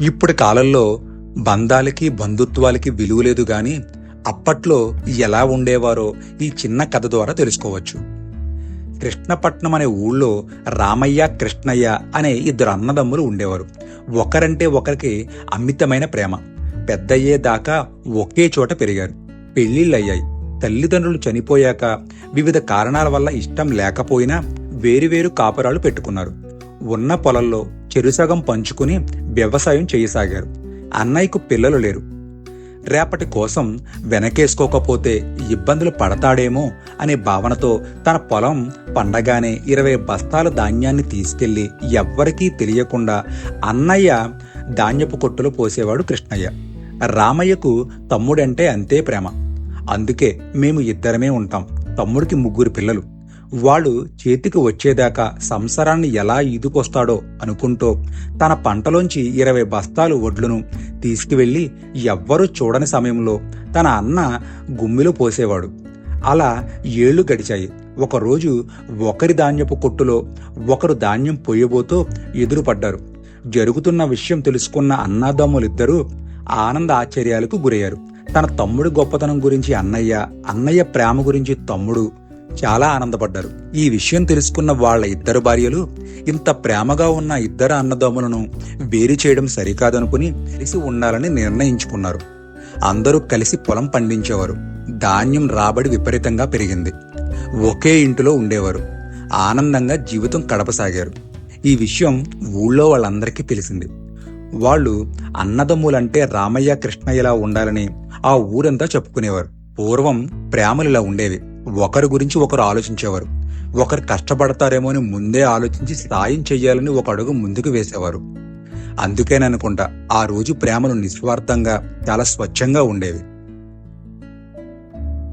ఇప్పుడు కాలంలో బంధాలకి బంధుత్వాలకి విలువ లేదు గాని అప్పట్లో ఎలా ఉండేవారో ఈ చిన్న కథ ద్వారా తెలుసుకోవచ్చు. కృష్ణపట్నం అనే ఊళ్ళో రామయ్య కృష్ణయ్య అనే ఇద్దరు అన్నదమ్ములు ఉండేవారు. ఒకరంటే ఒకరికి అమితమైన ప్రేమ. పెద్దయ్యే దాకా ఒకే చోట పెరిగారు. పెళ్ళిళ్ళయ్యాయి తల్లిదండ్రులు చనిపోయాక వివిధ కారణాల వల్ల ఇష్టం లేకపోయినా వేరువేరు కాపురాలు పెట్టుకున్నారు. ఉన్న పొలంలో చెరుసగం పంచుకుని వ్యవసాయం చేయసాగారు. అన్నయ్యకు పిల్లలు లేరు. రేపటి కోసం వెనకేసుకోకపోతే ఇబ్బందులు పడతాడేమో అనే భావనతో తన పొలం పండగానే ఇరవై బస్తాల ధాన్యాన్ని తీసుకెళ్ళి ఎవ్వరికీ తెలియకుండా అన్నయ్య ధాన్యపు కొట్టులో పోసేవాడు కృష్ణయ్య. రామయ్యకు తమ్ముడంటే అంతే ప్రేమ. అందుకే మేము ఇద్దరమే ఉంటాం. తమ్ముడికి ముగ్గురు పిల్లలు. వాడు చేతికి వచ్చేదాకా సంసారాన్ని ఎలా ఈదుకొస్తాడో అనుకుంటూ తన పంటలోంచి ఇరవై బస్తాలు వడ్లును తీసుకువెళ్ళి ఎవ్వరూ చూడని సమయంలో తన అన్న గుమ్మిలో పోసేవాడు. అలా ఏళ్ళు గడిచాయి. ఒకరోజు ఒకరి ధాన్యపు కొట్టులో ఒకరు ధాన్యం పొయ్యబోతూ ఎదురుపడ్డారు. జరుగుతున్న విషయం తెలుసుకున్న అన్నాదమ్ములిద్దరూ ఆనంద ఆశ్చర్యాలకు గురయ్యారు. తన తమ్ముడి గొప్పతనం గురించి అన్నయ్య అన్నయ్య ప్రేమ గురించి తమ్ముడు చాలా ఆనందపడ్డారు. ఈ విషయం తెలుసుకున్న వాళ్ళ ఇద్దరు భార్యలు ఇంత ప్రేమగా ఉన్న ఇద్దరు అన్నదమ్ములను వేరు చేయడం సరికాదనుకుని కలిసి ఉండాలని నిర్ణయించుకున్నారు. అందరూ కలిసి పొలం పండించేవారు. ధాన్యం రాబడి విపరీతంగా పెరిగింది. ఒకే ఇంటిలో ఉండేవారు. ఆనందంగా జీవితం గడపసాగారు. ఈ విషయం ఊళ్ళో వాళ్ళందరికీ తెలిసింది. వాళ్ళు అన్నదమ్ములంటే రామయ్య కృష్ణయ్యలా ఉండాలని ఆ ఊరంతా చెప్పుకునేవారు. పూర్వం ప్రేమలు ఉండేవి. ఒకరి గురించి ఒకరు ఆలోచించేవారు. ఒకరు కష్టపడతారేమో అని ముందే ఆలోచించి సాయం చెయ్యాలని ఒక అడుగు ముందుకు వేసేవారు. అందుకేననుకుంటా ఆ రోజు ప్రేమలు నిస్వార్థంగా చాలా స్వచ్ఛంగా ఉండేవి.